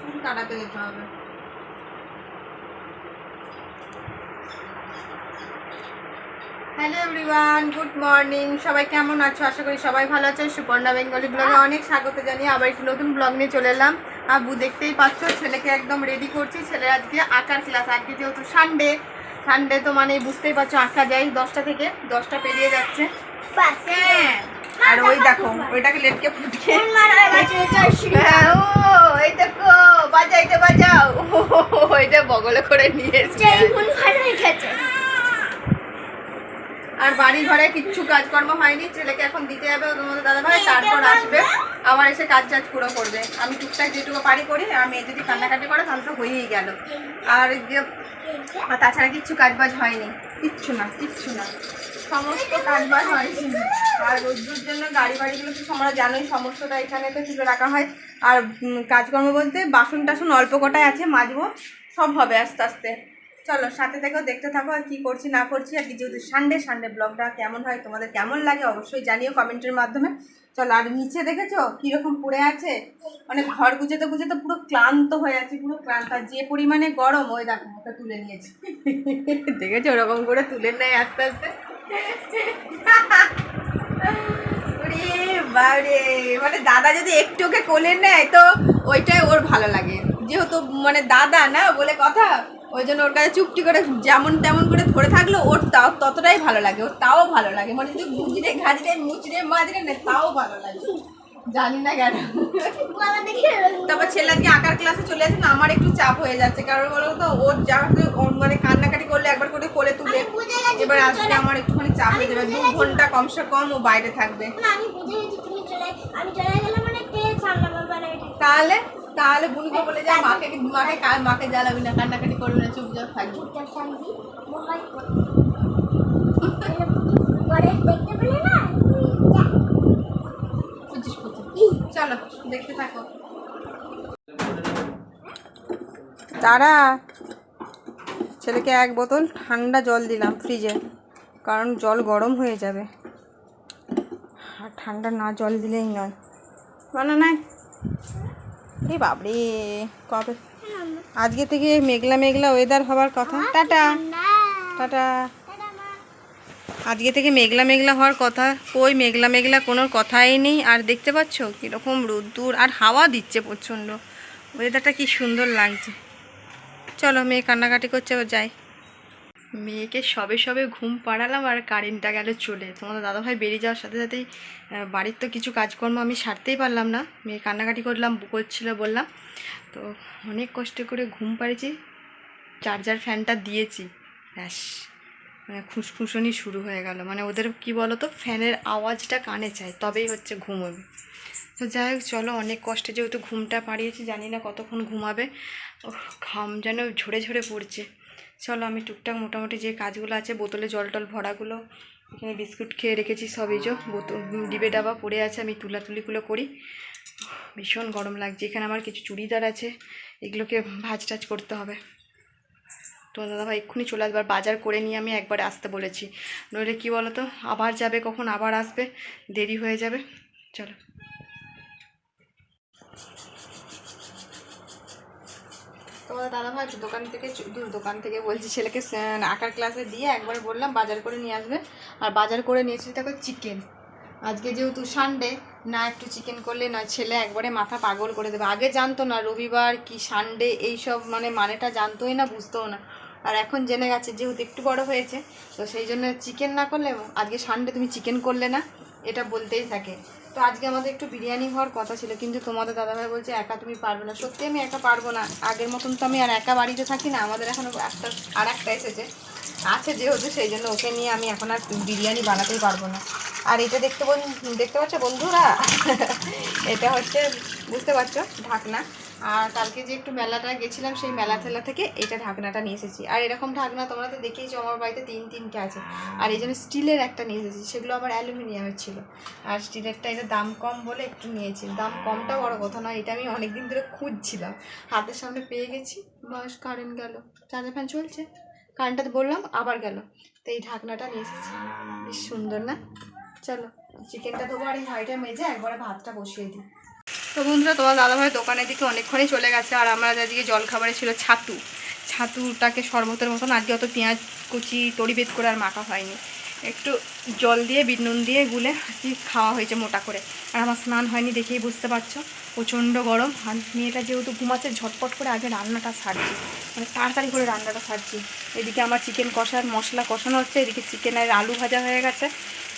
চুল কাটাতে যেতে হবে। হ্যালো এভরিওয়ান গুড মর্নিং সবাই কেমন আছো? আশা করি সবাই ভালো আছে। সুপর্ণা বেঙ্গলি ব্লগে অনেক স্বাগত জানিয়ে আবার একটি নতুন ব্লগ নিয়ে চলে এলাম। আবু দেখতেই পাচ্ছ ছেলেকে একদম রেডি করছি। ছেলে আজকে আঁকার ক্লাস আজকে যেহেতু সানডে সানডে তো মানে বুঝতেই পারছ আঁকা যায় দশটা থেকে দশটা পেরিয়ে যাচ্ছে। হ্যাঁ। আর ওই দেখো ওইটাকে লেটকে ফুটকে। হ্যাঁ, ও এই দেখো বাজাইতে বাজাও। ওইটা বগলে করে নিয়ে এসেছে। আর বাড়ি ঘরে কিচ্ছু কাজকর্ম হয়নি ছেলেকে এখন দিতে যাবে মধ্যে দাদা ভাই তারপর আসবে। আবার এসে কাজ টাজ পুরো করবে। আমি টুকটাক যেটুকু পারি করি আর মেয়ে যদি কান্নাকাটি করে তাহলে তো হয়েই গেল। আর তাছাড়া কিচ্ছু কাজ বাজ হয়নি। কিচ্ছু না কিচ্ছু না। সমস্ত কাজ হয় আর রোদ্দুর জন্য গাড়ি বাড়িগুলো তো তোমরা জানোই, সমস্তটা এখানে তো তুলে রাখা হয়। আর কাজকর্ম বলতে বাসন টাসন অল্প কটাই আছে, মাজবো, সব হবে আস্তে আস্তে। চলো, সাথে থেকেও দেখতে থাকো আর কি করছি না করছি। আর কি যেহেতু সানডে সানডে ব্লগটা কেমন হয়, তোমাদের কেমন লাগে অবশ্যই জানিও কমেন্টের মাধ্যমে। চলো, আর নিচে দেখেছ কীরকম পড়ে আছে? মানে ঘর গুছাতে গুছাতে পুরো ক্লান্ত হয়ে আছে, পুরো ক্লান্ত। আর যে পরিমাণে গরম, ওই দেখো ওটা তুলে নিয়েছি। দেখেছ? ওরকম করে তুলে নেয় আস্তে আস্তে। মানে দাদা যদি একটু ওকে কোলে নেয়, তো ওইটাই ওর ভালো লাগে। যেহেতু মানে দাদা না বলে কথা, ওই জন্য ওর কাছে চুপটি করে যেমন তেমন করে ধরে থাকল, ওর তাও ততটাই ভালো লাগে, ওর তাও ভালো লাগে। মানে যদি গুজরে ঘাজরে মুচড়ে মাজরে না তাও ভালো লাগে। জানি না কেন। তারপর ছেলে আজকে আঁকার ক্লাসে চলে আসে না আমার একটু চাপ হয়ে যাচ্ছে। কারণ বলো তো ওর যা মানে কান্নাকাটি করলে একবার করে কোলে তুলে এবার আজকে আমার একটুখানি চাপ হয়ে যাবে। দু ঘণ্টা কমসে কম ও বাইরে থাকবে। মানে তাহলে তাহলে বুনুকে বলে যা মাকে মাকে মাকে জ্বালাবি না কান্নাকাটি করবি না চুপচাপ থাকবি দেখতে পেলে না? চলো, দেখতে থাকো। তারা, ছেলেকে এক বোতল ঠান্ডা জল দিলাম ফ্রিজে, কারণ জল গরম হয়ে যাবে। আর ঠান্ডা না জল দিলেই নয়। মানে নাই এ বাবরে কবে? আজকে থেকে মেঘলা মেঘলা ওয়েদার হওয়ার কথা। টাটা। টাটা। আজকে থেকে মেঘলা মেঘলা হওয়ার কথা, কই মেঘলা মেঘলা কোনো কথাই নেই। আর দেখতে পাচ্ছ কীরকম রোদ্দুর, আর হাওয়া দিচ্ছে প্রচণ্ড। ওয়েদারটা কি সুন্দর লাগছে। চলো, মেয়ে কান্নাকাটি করছে ও যাই। মেয়েকে সবে সবে ঘুম পাড়ালাম আর কারেন্টটা গেল চলে। তোমাদের দাদাভাই বেরিয়ে যাওয়ার সাথে সাথেই বাড়ির তো কিছু কাজকর্ম আমি সারতেই পারলাম না। মেয়ে কান্নাকাটি করলাম করছিল বললাম। তো অনেক কষ্ট করে ঘুম পাড়েছি, চার্জার ফ্যানটা দিয়েছি। ব্যাস। মানে খুসখুসনি শুরু হয়ে গেল। মানে ওদের কি বলো তো ফ্যানের আওয়াজটা কানে চায় তবেই হচ্ছে ঘুমোবে তো যাই হোক চলো অনেক কষ্টে যেহেতু ঘুমটা পাড়িয়েছি জানি না কতক্ষণ ঘুমাবে। ওহ, ঘাম যেন ঝরে ঝরে পড়ছে। চলো আমি টুকটাক মোটামুটি যে কাজগুলো আছে বোতলে জল টল ভরাগুলো এখানে বিস্কুট খেয়ে রেখেছি সবই যে বোতল ডিবে ডাবা পড়ে আছে আমি তুলাতুলিগুলো করি। ভীষণ গরম লাগছে এখানে আমার কিছু চুড়িদার আছে এগুলোকে ভাজ টাজ করতে হবে। তো দাদাভাই, এক্ষুনি চলে আসবার, বাজার করে নিয়ে আমি একবার আসতে বলেছি। নইলে কী বলো তো আবার যাবে কখন, আবার আসবে, দেরি হয়ে যাবে। চলো। তোমাদের দাদাভাই দোকান থেকে দোকান থেকে বলছি, ছেলেকে আঁকার ক্লাসে দিয়ে একবার বললাম, বাজার করে নিয়ে আসবে। আর বাজার করে নিয়ে নিয়েছি দেখো চিকেন আজকে যেহেতু সানডে না একটু চিকেন করলে, না ছেলে একবারে মাথা পাগল করে দেবে। আগে জানতো না, রবিবার কি সানডে এইসব মানে মানেটা জানতোই না, বুঝতেও না। আর এখন জেনে গেছে যেহেতু একটু বড় হয়েছে, তো সেই জন্য চিকেন না করলে আজকে সানডে তুমি চিকেন করলে না, এটা বলতেই থাকে। তো আজকে আমাদের একটু বিরিয়ানি হওয়ার কথা ছিল, কিন্তু তোমাদের দাদাভাই বলছে একা তুমি পারবে না। সত্যি আমি একা পারব না, আগের মতন তো আমি আর একা বাড়িতে থাকি না, আমাদের এখন একটা আর একটা এসেছে। আছে যেহেতু, সেই জন্য ওকে নিয়ে আমি এখন আর বিরিয়ানি বানাতেই পারব না। আর এটা দেখতে দেখতে পাচ্ছ বন্ধুরা? এটা হচ্ছে, বুঝতে পারছ, ঢাকনা। আর কালকে যে একটু মেলাটা গেছিলাম, সেই মেলা ঠেলা থেকে এটা ঢাকনাটা নিয়ে এসেছি। আর এরকম ঢাকনা তোমরা তো দেখেইছো, আমার বাড়িতে তিন, তিনটে আছে। আর এই জন্য স্টিলের একটা নিয়ে এসেছি, সেগুলো আবার অ্যালুমিনিয়ামের ছিল। আর স্টিলেরটা এটা দাম কম বলে একটু নিয়েছি। দাম কমটা বড় কথা নয়, এটা আমি অনেক দিন ধরে খুঁজছিলাম। হাতের সামনে পেয়ে গেছি, বয়স কারেন্ট গেল। চার্জার ফ্যান চলছে কারেন্টটাতে বললাম, আবার গেল। তো এই ঢাকনাটা নিয়ে এসেছি। বেশ সুন্দর না? চলো চিকেনটা দেবো আর এই হাঁড়িটা মেজে একবারে ভাতটা বসিয়ে দিই। তো বন্ধুরা, তোমার দাদাভাই দোকানের দিকে অনেকক্ষণই চলে গেছে, আর আমরা যেদিকে জল খাবারে ছিল ছাতু। ছাতুটাকে শরবতের মতন, আজকে অত পেঁয়াজ কুচি তড়িবেদ করে আর মাখা হয়নি। একটু জল দিয়ে, বিট নুন দিয়ে গুলে খাওয়া হয়েছে মোটা করে। আর আমার স্নান হয়নি দেখেই বুঝতে পারছ। প্রচণ্ড গরম। আর মেয়েটা যেহেতু ঘুমাচ্ছে, ঝটপট করে আগে রান্নাটা সারছি। মানে তাড়াতাড়ি করে রান্নাটা সারছি। এদিকে আমার চিকেন কষার মশলা কষানো হচ্ছে, এদিকে চিকেনের আলু ভাজা হয়ে গেছে।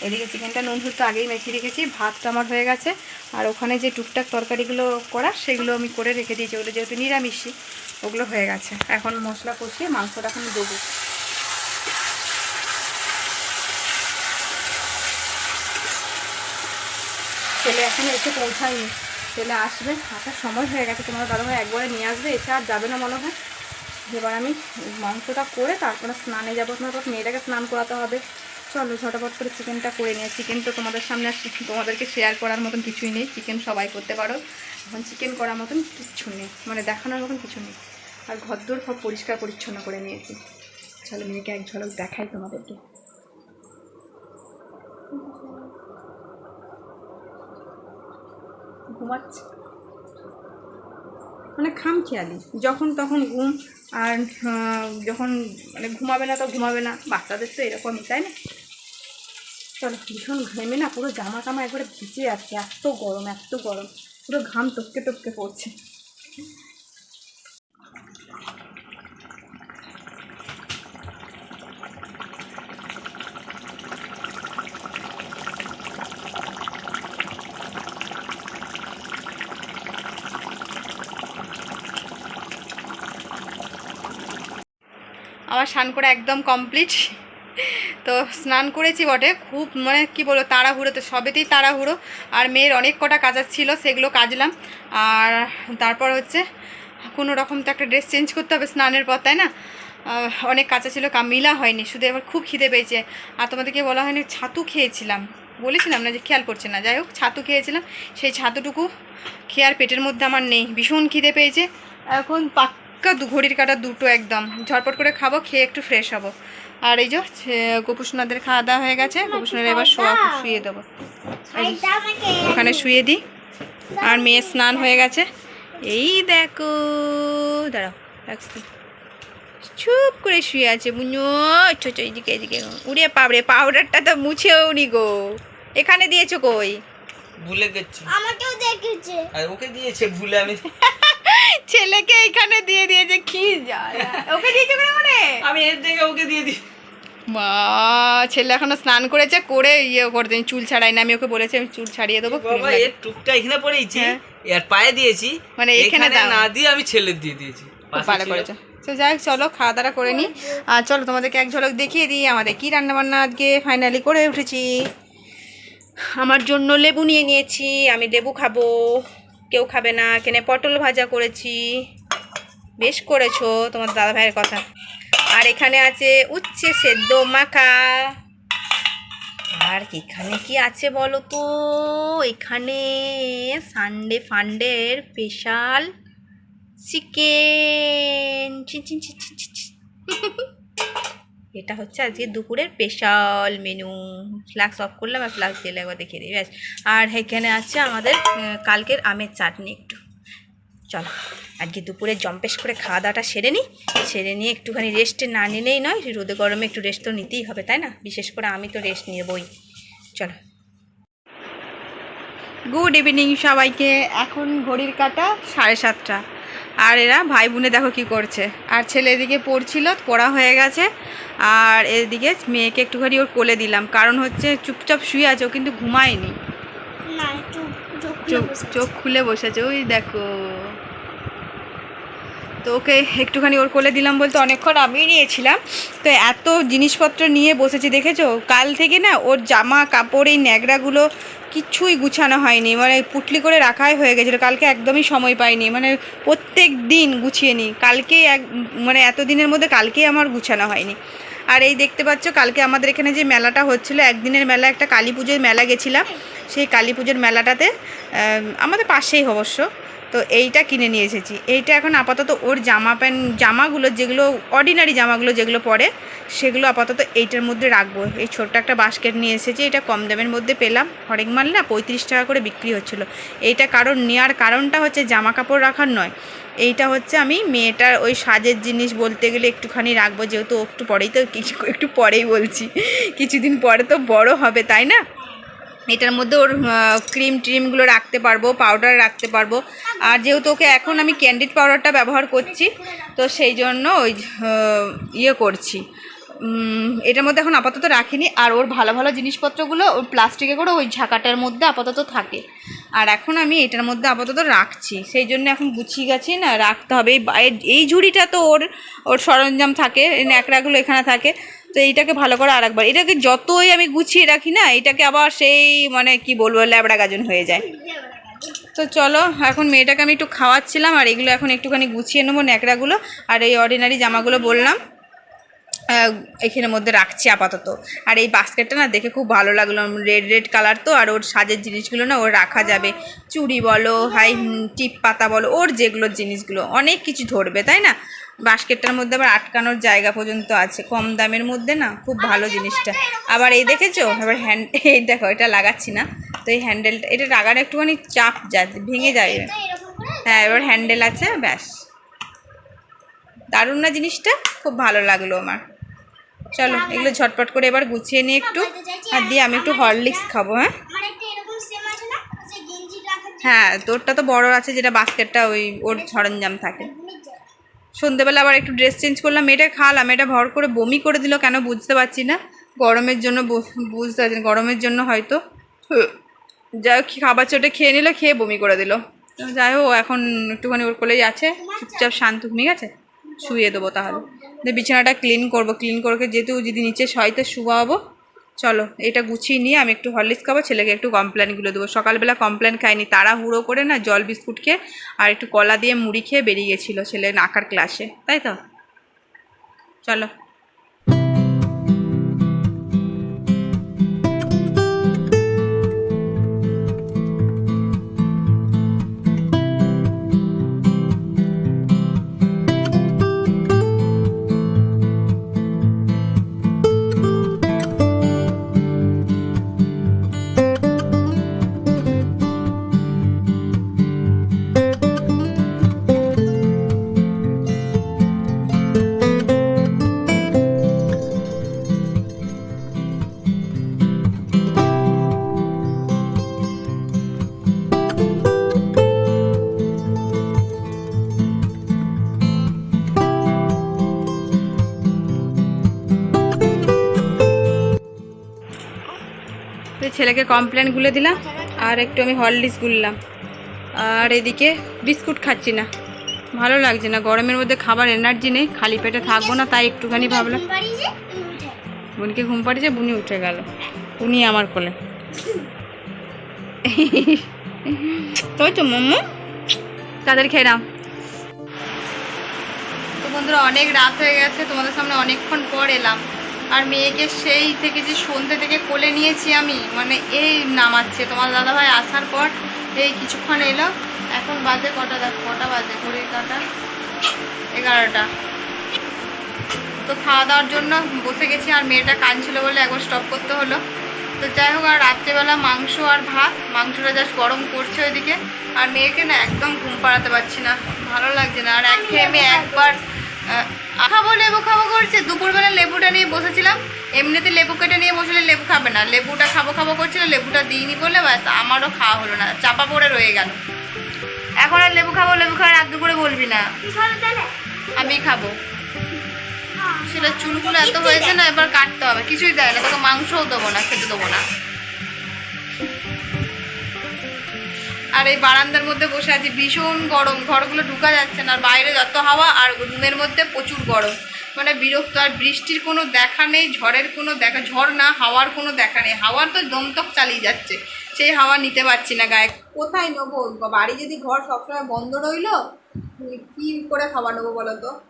এদিকে চিকেনটা নুন হলুদ আগেই মেখে রেখেছি, ভাতটা আমার হয়ে গেছে। আর ওখানে যে টুকটাক তরকারিগুলো করা, সেগুলো আমি করে রেখে দিয়েছি। ওগুলো যেহেতু নিরামিষই, ওগুলো হয়ে গেছে। এখন মশলা কষিয়ে মাংসটা এখন দেবো। ছেলে এখন এসে পৌঁছায়নি ছেলে আসবে, আসার সময় হয়ে গেছে, তোমার দাদাভাই একবারে নিয়ে আসবে, এসে আর যাবে না মনে হয়। এবার আমি মাংসটা করে তারপরে স্নানে যাব, তোমার মেয়েটাকে স্নান করাতে হবে। চলো, ঝটাপট করে চিকেনটা করে নিয়ে চিকেন তো তোমাদের সামনে আর তোমাদেরকে শেয়ার করার মতন কিছুই নেই। চিকেন সবাই করতে পারো। এখন চিকেন করার মতন কিচ্ছু নেই। মানে দেখানোর মতন কিছু নেই। আর ঘরদোর সব পরিষ্কার পরিচ্ছন্ন করে নিয়েছি। চলো, মেয়েকে এক ঝলক দেখাই তোমাদেরকে। ঘুমাচ্ছে। মানে খাম খেয়ালি যখন তখন ঘুম আর যখন মানে ঘুমাবে না তো ঘুমাবে না। বাচ্চাদের তো এরকমই, তাই না? চলো, ভীষণ ঘেমে না পুরো জামা টামা একবারে ভিজে যাচ্ছে এত গরম এত গরম। পুরো ঘাম টপকে টপকে পড়ছে। আমার স্নান করা একদম কমপ্লিট। তো স্নান করেছি বটে, খুব মানে কি বলব, তাড়াহুড়ো তো সবেতেই তাড়াহুড়ো। আর মেয়ের অনেক কটা কাজার ছিল, সেগুলো কাজলাম। আর তারপর হচ্ছে কোনো রকম তো একটা ড্রেস চেঞ্জ করতে হবে স্নানের পর, তাই না? অনেক কাঁচা ছিল কা মিলা হয়নি। শুধু এবার খুব খিদে পেয়েছে। আর তোমাদেরকে বলা হয়নি, ছাতু খেয়েছিলাম। বলেছিলাম না যে খেয়াল করছে না। যাই হোক, ছাতু খেয়েছিলাম। সেই ছাতুটুকু খেয়ে আর পেটের মধ্যে আমার নেই। ভীষণ খিদে পেয়েছে। এখন পাক্কা দু ঘড়ির কাটা দুটো একদম। ঝটপট করে খাব খেয়ে একটু ফ্রেশ হব। আর এই যে গোপুসোনাদের খাওয়া দাওয়া হয়ে গেছে। গোপুসোনাদের এবার শোয়া শুয়ে দেবো। ওখানে শুয়ে দিই। আর মেয়ে স্নান হয়ে গেছে। এই দেখো দাঁড়াও রাখছি। চুপ করে শুয়ে আছে বুঝো ছোট এদিকে এদিকে উড়ে পাবড়ে পাউডারটা তো মুছেও নি গো। এখানে দিয়েছ কই? ভুলে গেছি। আমাকেও দেখেছে আর ওকে দিয়েছে ভুলে আমি ছেলেকে এখানে দিয়ে দিয়েছে কি জ্বালা। ওকে দিয়েছ কেন মানে? আমি এর থেকে ওকে দিয়ে দিই। মা ছেলে এখনও স্নান করেছে করে ইয়ে করতে চুল ছাড়াই না আমি ওকে বলেছি আমি চুল ছাড়িয়ে দেবো বাবা এর টুকটা এখানে পড়েছি হ্যাঁ। এর পায়ে দিয়েছি মানে এখানে। না দিয়ে আমি ছেলের দিয়ে দিয়েছি। পাশে ভালো তো যাই চলো খাওয়া দাওয়া করে নিই আর চলো তোমাদেরকে এক ঝলক দেখিয়ে দিই আমাদের কি রান্না বান্না আজকে ফাইনালি করে উঠেছি। আমার জন্য লেবু নিয়ে নিয়েছি আমি লেবু খাব। কেউ খাবে না, কেনে পটল ভাজা করেছি। বেশ করেছ তোমার দাদা ভাইয়ের কথা। আর এখানে আছে উচ্ছে সেদ্ধ মাখা। আর এখানে কি আছে বলো তো? এখানে সানডে ফান্ডের স্পেশাল চিকেন চিন চিন চিন চিন চিন। এটা হচ্ছে আজকে দুপুরের স্পেশাল মেনু ফ্লাক্স অফ করলাম আর ফ্লাক্স দিলে একবার দেখিয়ে দিই, ব্যাস। আর এখানে আছে আমাদের কালকের আমের চাটনি একটু। চলো, আজকে দুপুরে জম্পেশ করে খাওয়া দাওয়াটা সেরে নিই। সেরে নিয়ে একটুখানি রেস্টে না নিলেই নয়, রোদে গরমে একটু রেস্ট তো নিতেই হবে, তাই না? বিশেষ করে আমি তো রেস্ট নেবই। চলো। গুড ইভিনিং সবাইকে, এখন ঘড়ির কাটা সাড়ে সাতটা। আর এরা ভাই বোনে দেখো কি করছে। আর ছেলে এদিকে পড়ছিল পড়া হয়ে গেছে। আর এদিকে মেয়েকে একটুখানি ওর কোলে দিলাম। কারণ হচ্ছে চুপচাপ শুয়ে আছে ও কিন্তু ঘুমায়নি। চোখ খুলে বসেছে ওই দেখো। তো ওকে একটুখানি ওর কোলে দিলাম বলতে অনেকক্ষণ আমি নিয়েছিলাম। তো এত জিনিসপত্র নিয়ে বসেছি, দেখেছ? কাল থেকে না ওর জামা, কাপড়, এই ন্যাকড়াগুলো কিচ্ছুই গুছানো হয়নি। মানে পুটলি করে রাখাই হয়ে গেছিল। কালকে একদমই সময় পাইনি। মানে প্রত্যেক দিন গুছিয়ে নিই। কালকে এক মানে এত দিনের মধ্যে কালকেই আমার গুছানো হয়নি। আর এই দেখতে পাচ্ছ, কালকে আমাদের এখানে যে মেলাটা হচ্ছিল, একদিনের মেলা, একটা কালী পুজোর মেলা গেছিলাম। সেই কালী পুজোর মেলাটাতে আমাদের পাশেই অবশ্য। তো এইটা কিনে নিয়ে এসেছি। এইটা এখন আপাতত ওর জামা প্যান্ট, জামাগুলো যেগুলো অর্ডিনারি জামাগুলো যেগুলো পরে, সেগুলো আপাতত এইটার মধ্যে রাখব। এই ছোট্ট একটা বাস্কেট নিয়ে এসেছি, এটা কম দামের মধ্যে পেলাম। হরেক মাল না পঁয়ত্রিশ টাকা করে বিক্রি হচ্ছিল। এইটা কারণ নেওয়ার কারণটা হচ্ছে জামা কাপড় রাখার নয়। এইটা হচ্ছে আমি মেয়েটার ওই সাজের জিনিস বলতে গেলে একটুখানি রাখব, যেহেতু একটু পরেই তো কিছু একটু পরেই বলছি। কিছুদিন পরে তো বড় হবে, তাই না? এটার মধ্যে ওর ক্রিম ট্রিমগুলো রাখতে পারব পাউডার রাখতে পারব। আর যেহেতু ওকে এখন আমি ক্যান্ডিড পাউডারটা ব্যবহার করছি, তো সেই জন্য ওই ইয়ে করছি। এটার মধ্যে এখন আপাতত রাখিনি। আর ওর ভালো ভালো জিনিসপত্রগুলো ওর প্লাস্টিকে করে ওই ঝাঁকাটার মধ্যে আপাতত থাকে। আর এখন আমি এটার মধ্যে আপাতত রাখছি। সেই জন্য এখন গুছিয়ে গেছি না, রাখতে হবে। এই ঝুড়িটা তো ওর ওর সরঞ্জাম থাকে, ন্যাকড়াগুলো এখানে থাকে। তো এইটাকে ভালো করে আরেকবার। এটাকে যতই আমি গুছিয়ে রাখি না, এটাকে আবার সেই মানে কি বলব, ল্যাবড়া গাজন হয়ে যায়। তো চলো, এখন মেয়েটাকে আমি একটু খাওয়াচ্ছিলাম, আর এগুলো এখন একটুখানি গুছিয়ে নেব ন্যাকড়াগুলো। আর এই অর্ডিনারি জামাগুলো বললাম এখানের মধ্যে রাখছি আপাতত। আর এই বাস্কেটটা না দেখে খুব ভালো লাগল, রেড রেড কালার তো, আর ওর সাজের জিনিসগুলো না ওর রাখা যাবে। চুড়ি বলো, হাই টিপ পাতা বলো, ওর যেগুলো জিনিসগুলো, অনেক কিছু ধরবে, তাই না? বাস্কেটটার মধ্যে আবার আটকানোর জায়গা পর্যন্ত আছে। কম দামের মধ্যে না খুব ভালো জিনিসটা। আবার এই দেখেছ? এবার হ্যান্ড এই দেখো এটা লাগাচ্ছি না। তো এই হ্যান্ডেলটা এটা লাগানো একটুখানি চাপ যায় ভেঙে করে হ্যাঁ এবার হ্যান্ডেল আছে ব্যাস। দারুণ না জিনিসটা? খুব ভালো লাগল আমার। চলো এগুলো ঝটপট করে এবার গুছিয়ে নিয়ে একটু আর দিয়ে আমি একটু হরলিক্স খাব হ্যাঁ? আমার একটা এরকম সেম আছে না? যে গেঞ্জি রাখার জন্য হ্যাঁ তোরটা তো বড় আছে যেটা বাস্কেটটা ওই ওর সরঞ্জাম থাকে। যায়। সন্ধেবেলা আবার একটু ড্রেস চেঞ্জ করলাম। এটা খাওয়ালাম এটা ভর করে বমি করে দিল, কেন বুঝতে পারছি না। গরমের জন্য বুঝতে পারছি গরমের জন্য হয়তো। যাই হোক, খাবার চোটে খেয়ে নিল, খেয়ে বমি করে দিল। যাই হোক, এখন একটুখানি ওর কোলেই আছে, চুপচাপ শান্ত ঘুমিয়ে গেছে শুয়ে দেবো তাহলে। বিছানাটা ক্লিন করব ক্লিন করে যেহেতু যদি নিচে শয়তে শুয়াবো চলো, এটা গুছিয়ে নিয়ে আমি একটু হরলিক্স খাব, ছেলেকে একটু কমপ্লেনগুলো দেবো। সকালবেলা কমপ্লেন খাইনি তারা হুড়ো করে না জল বিস্কুট খেয়ে আর একটু কলা দিয়ে মুড়ি খেয়ে বেরিয়ে গেছিল ছেলে আঁকার ক্লাসে তাই তো? চলো। ছেলেকে কমপ্লেন গুলে দিলাম, আর একটু আমি হরলিক্স গুললাম। আর এদিকে বিস্কুট খাচ্ছি না। ভালো লাগছে না, গরমের মধ্যে খাবার এনার্জি নেই, খালি পেটে থাকব না, তাই একটুখানি ভাবলাম। তুমি ঘুম পাড়িয়েছে, বুনি উঠে গেল। উনি আমার কোলে। তো তো মোমো? তাদের খেয়ে নাও। তো বন্ধুরা, অনেক রাত হয়ে গেছে, তোমাদের সামনে অনেকক্ষণ পর এলাম। আর মেয়েকে সেই থেকে যে সন্ধ্যে থেকে কোলে নিয়েছি আমি মানে এই নামাচ্ছে। তোমার দাদাভাই আসার পর এই কিছুক্ষণ এলো এখন বাজে কটা দেখ কটা বাজে? ঘড়ির কাটা? এগারোটা। তো খাওয়া দাওয়ার জন্য বসে গেছি আর মেয়েটা কাঁদছিল বলে একবার স্টপ করতে হলো। তো যাই হোক আর রাত্রেবেলা মাংস আর ভাত মাংসটা জাস্ট গরম করছে ওইদিকে। আর মেয়েকে না একদম ঘুম পাড়াতে পারছি না ভালো লাগছে না। আর একঘেয়েমে একবার আহ, খাব, লেবু খাব করছে। দুপুরবেলা লেবুটা নিয়ে বসেছিলাম। এমনিতে লেবু কেটে নিয়ে বসলে লেবু খাবে না। লেবুটা খাব খাব করছিল, লেবুটা দিইনি বলে ব্যাস, আমারও খাওয়া হলো না। চাপা পড়ে রয়ে গেল। এখন আর লেবু খাব, লেবু খাওয়ার রাত দুপুরে বলবি না? আমি খাব। সেটা চুলগুলো এত হয়েছে না, এবার কাটতে হবে। কিছুই দেয় না। তোকে মাংসও দেবো না, খেতে দেবো না। আর এই বারান্দার মধ্যে বসে আছি। ভীষণ গরম। ঘরগুলো ঢুকা যাচ্ছে না। আর বাইরে যত হাওয়া, আর রুমের মধ্যে প্রচুর গরম। মানে বিরক্ত। আর বৃষ্টির কোনো দেখা নেই, ঝড়ের কোনো দেখা, ঝড় না, হাওয়ার কোনো দেখা নেই। হাওয়ার তো দমতক চালিয়ে যাচ্ছে। সেই হাওয়া নিতে পারছি না গায়ে। কোথায় নেব? বাড়ি যদি ঘর সবসময় বন্ধ রইল কি করে খাওয়া নেব বলো তো?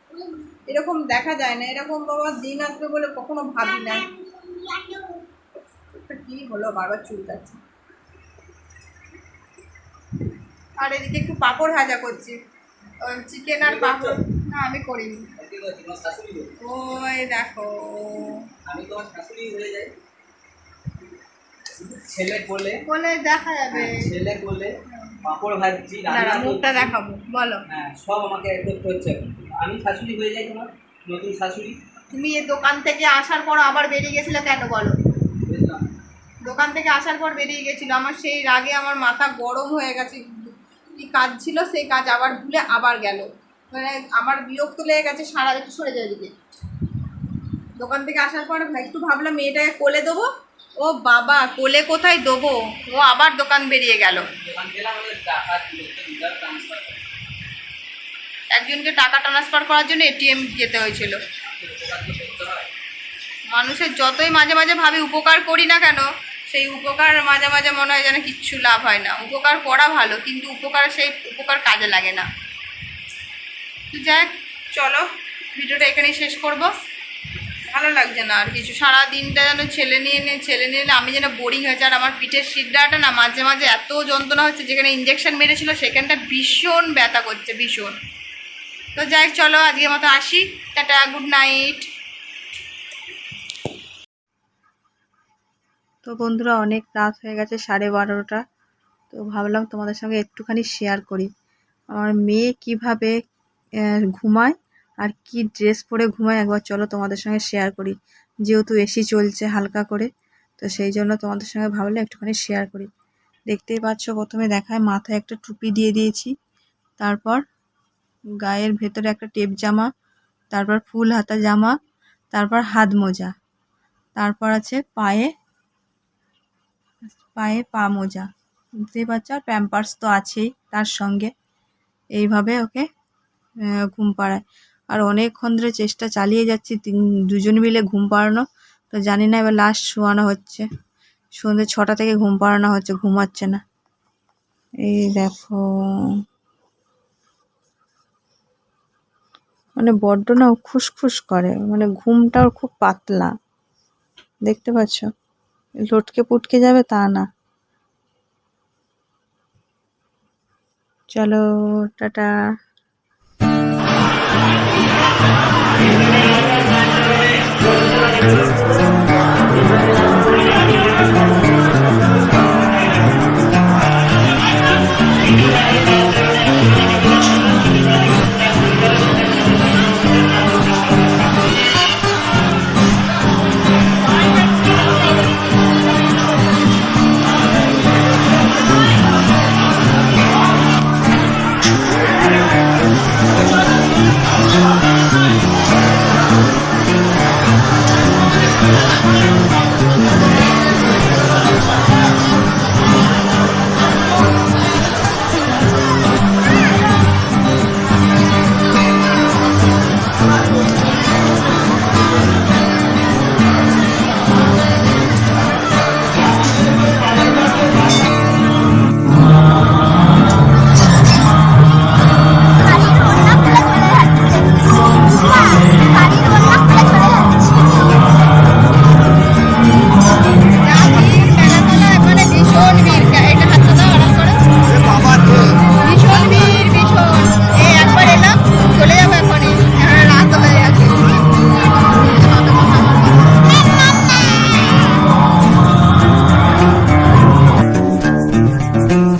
এরকম দেখা যায় না। এরকম বাবা দিন আসবে বলে কখনো ভাবি না। কি হলো? বারবার চুলকাচ্ছে। আর এদিকে একটু পাঁপড় ভাজা করছি। চিকেন আর পাঁপড়। না আমি করিনি। ওই দেখো। আমি তোমার শাশুড়ি হয়ে যাই। ছেলে কোলে। বলে দেখা যাবে। ছেলে কোলে পাঁপড় ভাজছি দাঁড়া মুখটা দেখাবো বলো। হ্যাঁ সব আমাকে আমি শাশুড়ি হয়ে যাই তোমার নতুন শাশুড়ি। তুমি এই দোকান থেকে আসার পর আবার বেরিয়ে গেছিলে কেন বলো? দোকান থেকে আসার পর বেরিয়ে গেছিল। আমার সেই রাগে আমার মাথা গরম হয়ে গেছে। কি কাজ ছিল, সেই কাজ আবার ভুলে আবার গেল। মানে আমার বিরক্ত লেগে গেছে, সারা একটু সরে যায় দিকে দোকান থেকে আসার পর একটু ভাবলাম মেয়েটাকে কোলে দেবো। ও বাবা, কোলে কোথায় দেবো? ও আবার দোকান বেরিয়ে গেল। একজনকে টাকা ট্রান্সফার করার জন্য এটিএম যেতে হয়েছিল। হয় মানুষের যতই মাঝে মাঝে ভাবি, উপকার করি না কেন সেই উপকার মাঝে মাঝে মনে হয় যেন কিচ্ছু লাভ হয় না। উপকার করা ভালো, কিন্তু উপকার সেই উপকার কাজে লাগে না। তো যাক চলো, ভিডিওটা এখানেই শেষ করব। ভালো লাগছে না আর কিছু। সারা দিনটা যেন ছেলে নিয়ে নিয়ে, ছেলে নিয়ে আমি যেন বোরিং হয়েছে আর আমার পিঠের সিদ্ধাটা না মাঝে মাঝে এত যন্ত্রণা হচ্ছে, যেখানে ইঞ্জেকশন মেরেছিল, সেখানটা ভীষণ ব্যথা করছে, ভীষণ। তো যাই, চলো, আজকের মতো আসি। টাটা গুড নাইট তো বন্ধুরা, অনেক রাত হয়ে গেছে, সাড়ে বারোটা। তো ভাবলাম তোমাদের সঙ্গে একটুখানি শেয়ার করি। আমার মেয়ে কীভাবে ঘুমায় আর কি ড্রেস পরে ঘুমায় একবার চলো তোমাদের সঙ্গে শেয়ার করি। যেহেতু এসি চলছে হালকা করে, তো সেই জন্য তোমাদের সঙ্গে ভাবলে একটুখানি শেয়ার করি। দেখতেই পাচ্ছ, প্রথমে দেখায় মাথায় একটা টুপি দিয়ে দিয়েছি, তারপর গায়ের ভেতরে একটা টেপ জামা, তারপর ফুল হাতা জামা, তারপর হাত মোজা, তারপর আছে পায়ে পায়ে পা মোজা। বুঝতেই পারছ? আর প্যাম্পার্স তো আছেই তার সঙ্গে। এইভাবে ওকে ঘুম পাড়ায়। আর অনেকক্ষণ ধরে চেষ্টা চালিয়ে যাচ্ছি তিন- দুজন মিলে ঘুম পাড়ানো। তো জানি না, এবার লাস্ট শোয়ানো হচ্ছে। সন্ধ্যে ছটা থেকে ঘুম পাড়ানো হচ্ছে, ঘুমাচ্ছে না। এই দেখো। মানে বড্ড না খুসখুস করে। মানে ঘুমটা খুব পাতলা। দেখতে পাচ্ছ? লটকে পুটকে যাবে তা না চলো টাটা